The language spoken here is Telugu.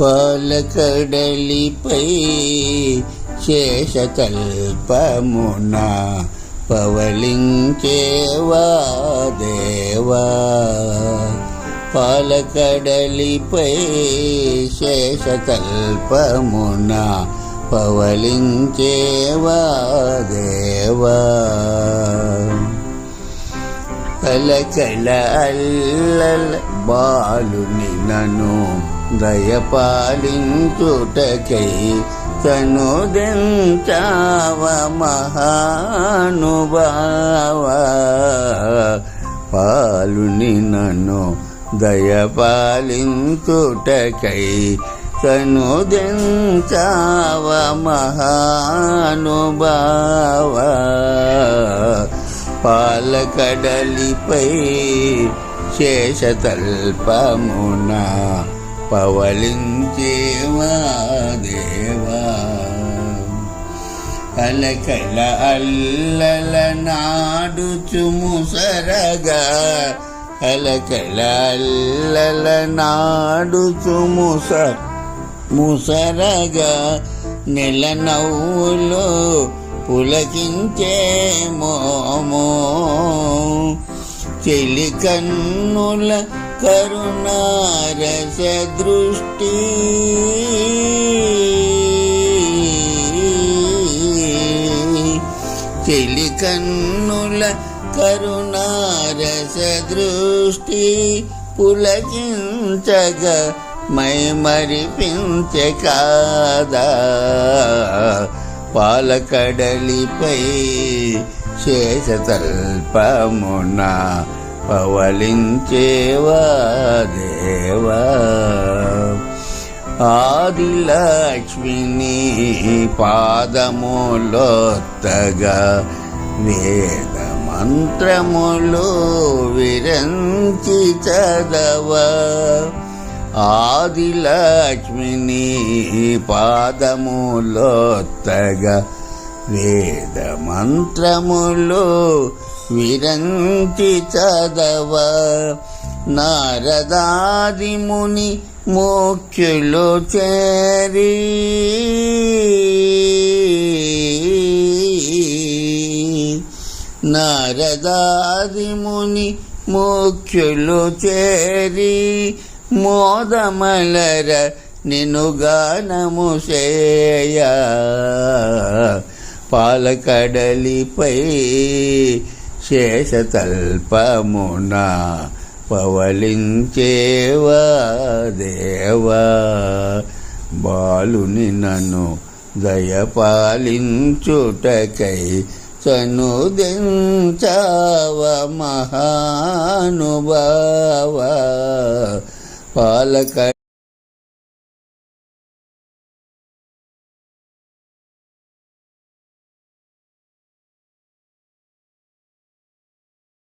పాలకడలిపై శేషకల్పమున పవలించేవా దేవా? పాలకడలిపై శేషకల్పమున పవలించేవా దేవా? కలకల అల్లల బాలుని నను దయపాలించుటకై కనుదెంచావ మహానుభావ. పాలుని నన్ను దయపాలించుటకై కనుదెంచావ మహానుభావ. పాలకడలిపై శేషతల్పమున పవలించేవా దేవా. కలకల అల్లల నాడుచు ముసరగా కలకల అల్లల నాడుచు ముస ముసరగా నెల నవ్వులో పులకించే మోమో. చెలి కన్నుల కరుణారస దృష్టి చెలి కన్నుల కరుణారస దృష్టి పులకించగా మై మరిపించే కాదా పాలకడలిపై శేషతల్పమున పవలించేవా దేవా ఆదిలక్ష్మిని పాదములొత్తగా వేద మంత్రములు విరంచి చదవ? ఆదిలక్ష్మిని పాదములొత్తగా వేద మంత్రములు విరంతి చదవ. నారదాది ముని మోక్షులు చేరి. నారదాది ముని మోక్షులు చేరి. మోదమలర నిను గానము చేయ. పాలకడలిపై శేషతల్పమున పవలించేవా దేవా బాలుని నన్ను దయపాలించుటకై చనుదెంచావ మహానుభావ పాలక